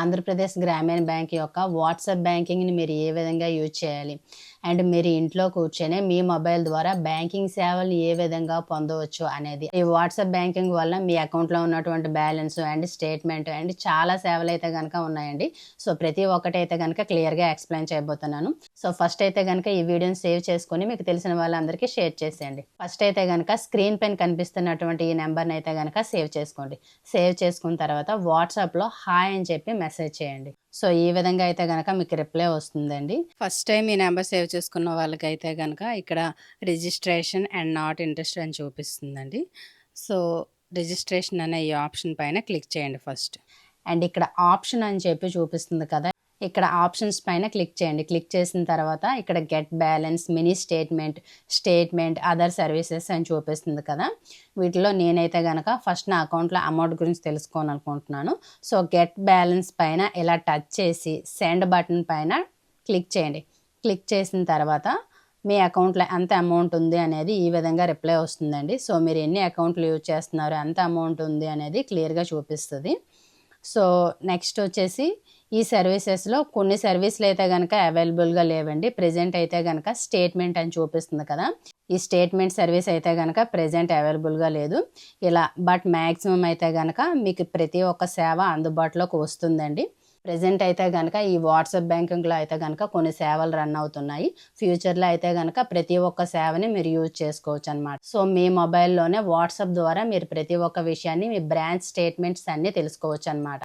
ఆంధ్రప్రదేశ్ గ్రామీణ బ్యాంక్ యొక్క వాట్సాప్ బ్యాంకింగ్ని మీరు ఏ విధంగా యూజ్ చేయాలి? అండ్ మీరు ఇంట్లో కూర్చొని మీ మొబైల్ ద్వారా బ్యాంకింగ్ సేవలు ఏ విధంగా పొందవచ్చు అనేది. ఈ వాట్సాప్ బ్యాంకింగ్ వల్ల మీ అకౌంట్లో ఉన్నటువంటి బ్యాలెన్స్ అండ్ స్టేట్మెంట్ అండ్ చాలా సేవలు అయితే కనుక ఉన్నాయండి. సో ప్రతి ఒక్కటి అయితే కనుక క్లియర్గా ఎక్స్ప్లెయిన్ చేయబోతున్నాను. సో ఫస్ట్ అయితే కనుక ఈ వీడియోని సేవ్ చేసుకొని మీకు తెలిసిన వాళ్ళందరికీ షేర్ చేసేయండి. ఫస్ట్ అయితే కనుక స్క్రీన్ పైన కనిపిస్తున్నటువంటి ఈ నెంబర్ని అయితే కనుక సేవ్ చేసుకోండి. సేవ్ చేసుకున్న తర్వాత వాట్సాప్లో హాయ్ అని చెప్పి మెసేజ్ చేయండి. సో ఈ విధంగా అయితే కనుక మీకు రిప్లై వస్తుందండి. ఫస్ట్ టైం ఈ నెంబర్ సేవ్ చేసుకున్న వాళ్ళకైతే కనుక ఇక్కడ రిజిస్ట్రేషన్ అండ్ నాట్ ఇంట్రెస్ట్ అని చూపిస్తుందండి. సో రిజిస్ట్రేషన్ అనే ఈ ఆప్షన్ పైన క్లిక్ చేయండి ఫస్ట్. అండ్ ఇక్కడ ఆప్షన్ అని చెప్పి చూపిస్తుంది కదా ఇక్కడ ఆప్షన్స్ పైన క్లిక్ చేయండి. క్లిక్ చేసిన తర్వాత ఇక్కడ get balance mini statement statement other services అని చూపిస్తుంది కదా. వీటిలో నేనైతే కనుక ఫస్ట్ నా అకౌంట్లో అమౌంట్ గురించి తెలుసుకోవాలనుకుంటున్నాను సో గెట్ బ్యాలెన్స్ పైన ఇలా టచ్ చేసి సెండ్ బటన్ పైన క్లిక్ చేయండి. క్లిక్ చేసిన తర్వాత మీ అకౌంట్లో ఎంత అమౌంట్ ఉంది అనేది ఈ విధంగా రిప్లై వస్తుందండి. సో మీరు ఎన్ని అకౌంట్లు యూజ్ చేస్తున్నారు ఎంత అమౌంట్ ఉంది అనేది క్లియర్గా చూపిస్తుంది. సో నెక్స్ట్ వచ్చేసి ఈ సర్వీసెస్లో కొన్ని సర్వీసులు అయితే కనుక అవైలబుల్గా లేవండి. ప్రజెంట్ అయితే కనుక స్టేట్మెంట్ అని చూపిస్తుంది కదా. ఈ స్టేట్మెంట్ సర్వీస్ అయితే కనుక ప్రజెంట్ అవైలబుల్గా లేదు. ఇలా బట్ మ్యాక్సిమం అయితే కనుక మీకు ప్రతి ఒక్క సేవ అందుబాటులోకి వస్తుందండి. ప్రజెంట్ అయితే కనుక ఈ వాట్సాప్ బ్యాంకింగ్లో అయితే కనుక కొన్ని సేవలు రన్ అవుతున్నాయి. ఫ్యూచర్లో అయితే కనుక ప్రతి ఒక్క సేవని మీరు యూజ్ చేసుకోవచ్చు అనమాట సో మీ మొబైల్లోనే వాట్సాప్ ద్వారా మీరు ప్రతి ఒక్క విషయాన్ని మీ బ్రాంచ్ స్టేట్మెంట్స్ అన్నీ తెలుసుకోవచ్చు అనమాట